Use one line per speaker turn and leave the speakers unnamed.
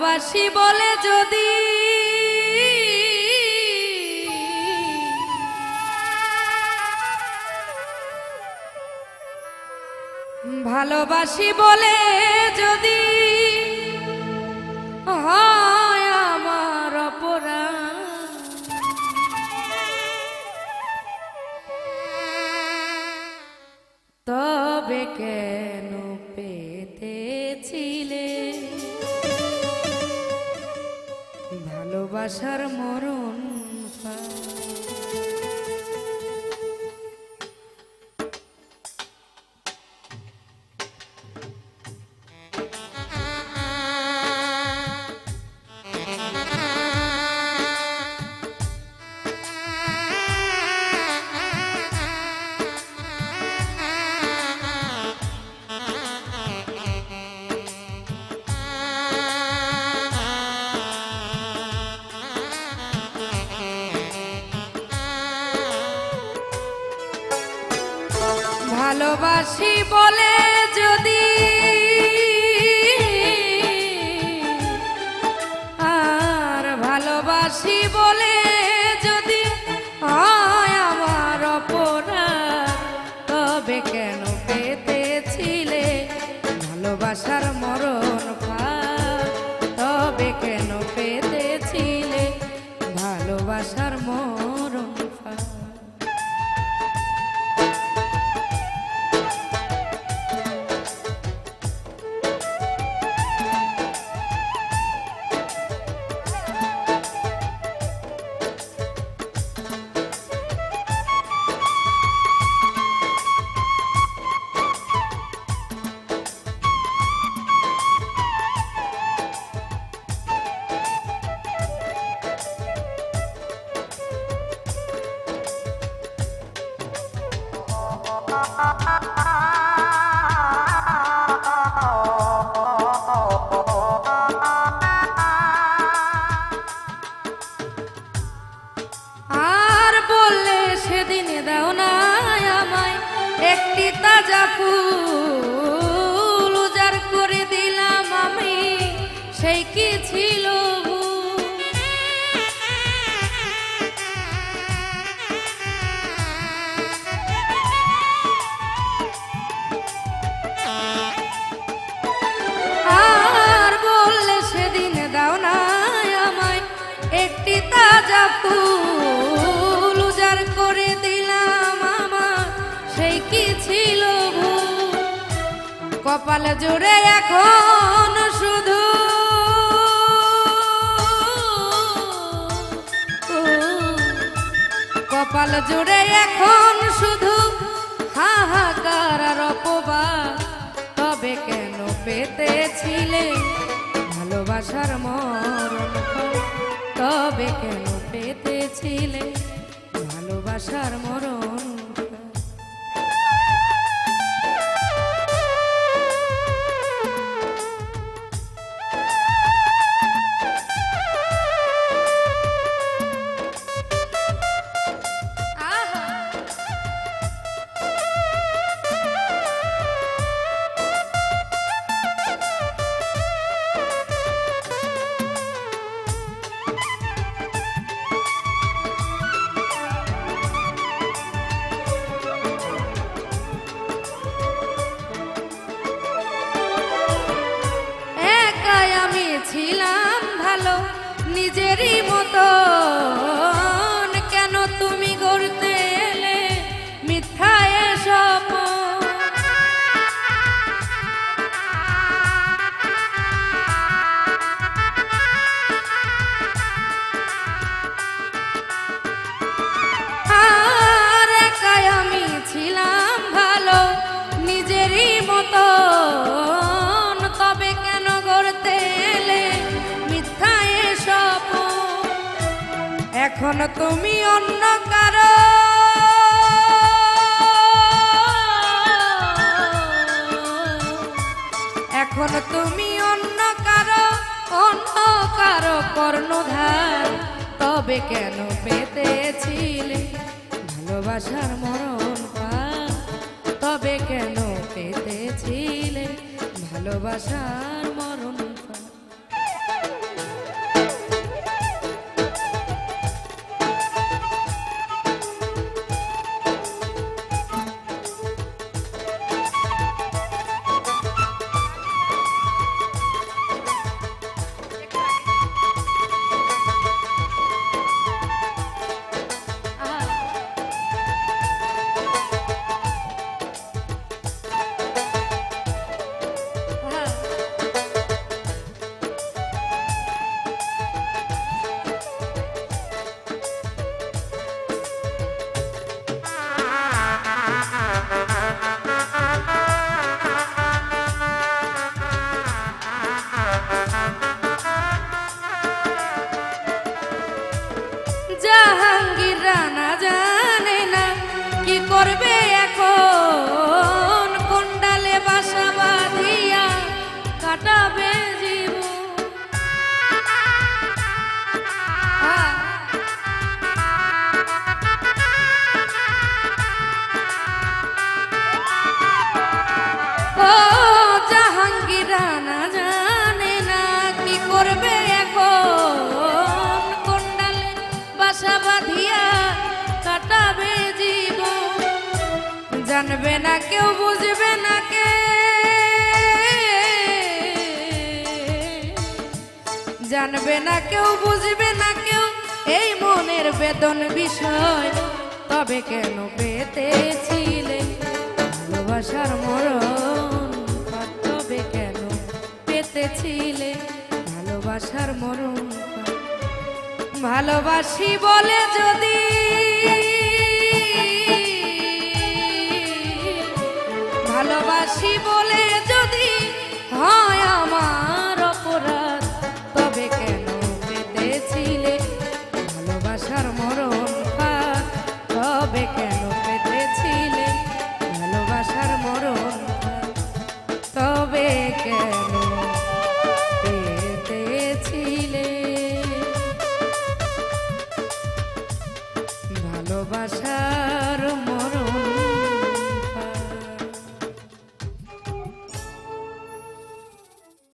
ভালোবাসি বলে যদি ভালোবাসি বলে যদি হয় আমার অপরাধ তবে কেন পেতেছিলে ভালোবাসার মরণ ভালোবাসি বলে যদি কপাল জুড়ে এখন শুধু কপাল জুড়ে এখন শুধু হাহাকার অপবাদ। তবে কেন পেতেছিলে ভালোবাসার মরণ? তবে কেন পেতেছিলে ভালোবাসার মরণ? নিজেরই মতো এখন তুমি অন্য কারও এখন তুমি অন্য কারও অন্য কারও কর্ণধার। তবে কেন পেতেছিলে ভালোবাসার মরণ পার? তবে কেন পেতেছিলে ভালোবাসার মরণ পার? জানবে না, কেউ বুঝবে না কে। জানবে না, কেউ বুঝবে না কেউ। এই মনের বেদন বিষয়, তবে কেন পেতেছিলে? ভালোবাসার মরণ তবে কেন পেতেছিলে? ভালোবাসার মরণ ভালোবাসি বলে যদি ভালোবাসি বলে